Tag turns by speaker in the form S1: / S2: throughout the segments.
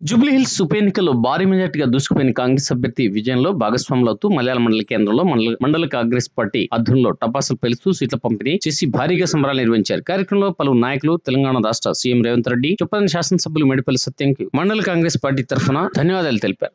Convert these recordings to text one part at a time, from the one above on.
S1: జూబ్లీహిల్స్ ఉప ఎన్నికల్లో భారీ మెజార్టీగా దూసుకుపోయిన కాంగ్రెస్ అభ్యర్థి విజయంలో భాగస్వాములవుతూ మలయాళ మండల కేంద్రంలో మండల మండల కాంగ్రెస్ పార్టీ ఆధ్వర్యంలో టపాసులు పేలుస్తూ సీట్ల పంపిణీ చేసి భారీగా సంబరాలు నిర్వహించారు. కార్యక్రమంలో పలువురు నాయకులు తెలంగాణ రాష్ట్ర సీఎం రేవంత్ రెడ్డి చొప్పదని శాసనసభ్యులు మేడిపల్లి సత్యంకి మండల కాంగ్రెస్ పార్టీ తరఫున ధన్యవాదాలు తెలిపారు.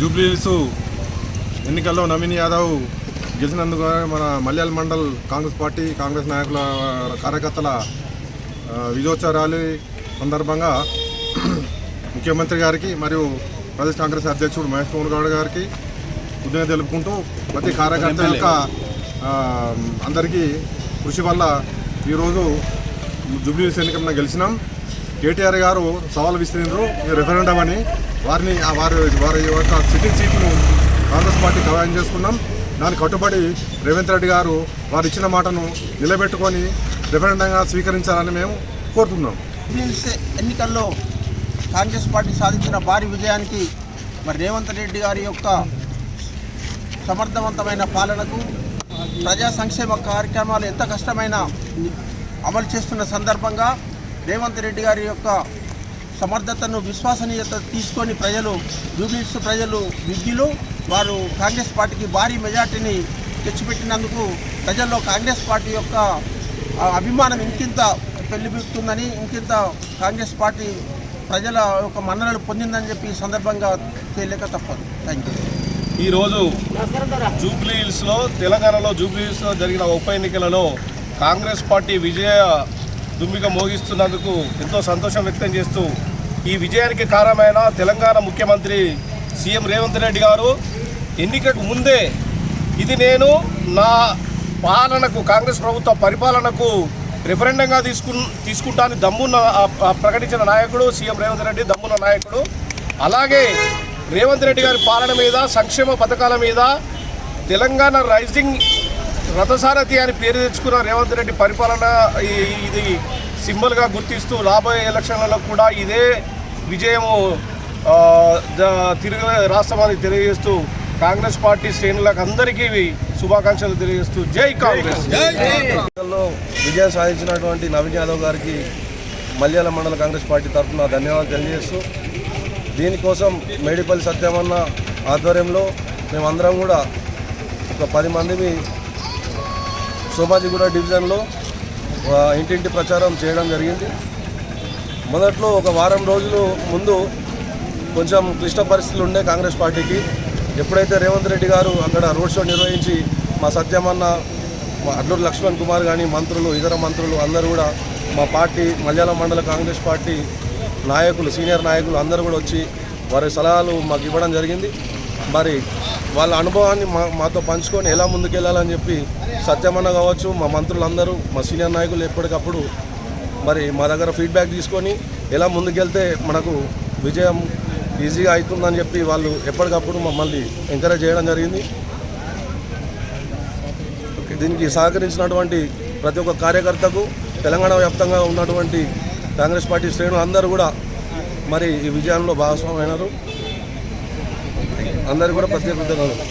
S2: జూబ్లీహిల్స్ ఎన్నికల్లో నవీన్ యాదవ్ గెలిచినందుకు మన మల్యాల మండల్ కాంగ్రెస్ పార్టీ కాంగ్రెస్ నాయకుల కార్యకర్తల ఆ, విజయోత్సవ ర్యాలీ సందర్భంగా ముఖ్యమంత్రి గారికి మరియు ప్రదేశ్ కాంగ్రెస్ అధ్యక్షుడు మహేష్ కుమార్ గౌడ్ గారికి కృతజ్ఞత తెలుపుకుంటూ ప్రతి కార్యకర్త యొక్క అందరికీ కృషి వల్ల ఈరోజు జూబ్లీహిల్స్ ఎన్నికల్లో గెలిచినాం. కేటీఆర్ గారు సవాల్ విసిరినారు రెఫరెండం అని. వారిని ఆ వారి వారి యొక్క సిట్టింగ్ సీట్ను కాంగ్రెస్ పార్టీ ఖాయం చేసుకున్నాం. దానికి కట్టుబడి రేవంత్ రెడ్డి గారు వారు ఇచ్చిన మాటను నిలబెట్టుకొని రెఫరెండంగా స్వీకరించాలని మేము కోరుతున్నాం.
S3: ఎన్నికల్లో కాంగ్రెస్ పార్టీ సాధించిన భారీ విజయానికి మరి రేవంత్ రెడ్డి గారి యొక్క సమర్థవంతమైన పాలనకు ప్రజా సంక్షేమ కార్యక్రమాలు ఎంత కష్టమైన అమలు చేస్తున్న సందర్భంగా రేవంత్ రెడ్డి గారి యొక్క సమర్థతను విశ్వసనీయత తీసుకొని ప్రజలు జూబ్లీస్ ప్రజలు విద్యులు వారు కాంగ్రెస్ పార్టీకి భారీ మెజార్టీని తెచ్చిపెట్టినందుకు ప్రజల్లో కాంగ్రెస్ పార్టీ యొక్క అభిమానం ఇంకింత పెళ్ళిబిక్తుందని ఇంకింత కాంగ్రెస్ పార్టీ ప్రజల యొక్క మన్ననలు పొందిందని చెప్పి ఈ సందర్భంగా తేలిక తప్పదు. థ్యాంక్ యూ
S4: ఈరోజు జూబ్లీ హిల్స్లో తెలంగాణలో జూబ్లీ హిల్స్లో జరిగిన ఉప ఎన్నికలలో కాంగ్రెస్ పార్టీ విజయ దుమ్మిగా మోగిస్తున్నందుకు ఎంతో సంతోషం వ్యక్తం చేస్తూ ఈ విజయానికి కారణమైన తెలంగాణ ముఖ్యమంత్రి సీఎం రేవంత్ రెడ్డి గారు ఎన్నికకు ముందే ఇది నేను నా పాలనకు కాంగ్రెస్ ప్రభుత్వ పరిపాలనకు రిఫరెండంగా తీసుకు తీసుకుంటాను దమ్మున్న ప్రకటించిన నాయకుడు సీఎం రేవంత్ రెడ్డి దమ్మున్న నాయకుడు. అలాగే రేవంత్ రెడ్డి గారి పాలన మీద సంక్షేమ పథకాల మీద తెలంగాణ రైజింగ్ రథసారథి అని పేరు తెచ్చుకున్న రేవంత్ రెడ్డి పరిపాలన ఈ- ఇది సింబల్గా గుర్తిస్తూ రాబోయే ఎలక్షన్లలో కూడా ఇదే విజయము తిరిగి రాష్ట్రమానికి తెలియజేస్తూ కాంగ్రెస్ పార్టీ శ్రేణులకు అందరికీ శుభాకాంక్షలు తెలియజేస్తూ జై కాంగ్రెస్.
S5: విజయం సాధించినటువంటి నవీన్ యాదవ్ గారికి మల్యాల మండల కాంగ్రెస్ పార్టీ తరఫున ధన్యవాదాలు తెలియజేస్తూ దీనికోసం మేడిపల్లి సత్యమన్న ఆధ్వర్యంలో మేమందరం కూడా ఒక పది మందిని సోమాజిగూడ డివిజన్లో ఇంటింటి ప్రచారం చేయడం జరిగింది. మొదట్లో ఒక వారం రోజులు ముందు కొంచెం క్లిష్ట పరిస్థితులు ఉండే కాంగ్రెస్ పార్టీకి. ఎప్పుడైతే రేవంత్ రెడ్డి గారు అక్కడ రోడ్ షో నిర్వహించి మా సత్యమన్న మా అడ్లూరు లక్ష్మణ్ కుమార్ కానీ మంత్రులు ఇతర మంత్రులు అందరూ కూడా మా పార్టీ మలయాళం మండల కాంగ్రెస్ పార్టీ నాయకులు సీనియర్ నాయకులు అందరూ కూడా వచ్చి వారి సలహాలు మాకు ఇవ్వడం జరిగింది. మరి వాళ్ళ అనుభవాన్ని మా మాతో పంచుకొని ఎలా ముందుకెళ్ళాలని చెప్పి సత్యమన్న కావచ్చు మా మంత్రులందరూ మా సీనియర్ నాయకులు ఎప్పటికప్పుడు మరి మా దగ్గర ఫీడ్బ్యాక్ తీసుకొని ఎలా ముందుకెళ్తే మనకు విజయం ఈజీగా అవుతుందని చెప్పి వాళ్ళు ఎప్పటికప్పుడు మమ్మల్ని ఎంకరేజ్ చేయడం జరిగింది. దీనికి సహకరించినటువంటి ప్రతి ఒక్క కార్యకర్తకు తెలంగాణ వ్యాప్తంగా ఉన్నటువంటి కాంగ్రెస్ పార్టీ శ్రేణులు అందరూ కూడా మరి ఈ విజయంలో భాగస్వామైనారు అందరికీ కూడా ప్రత్యేక కృతజ్ఞతలు.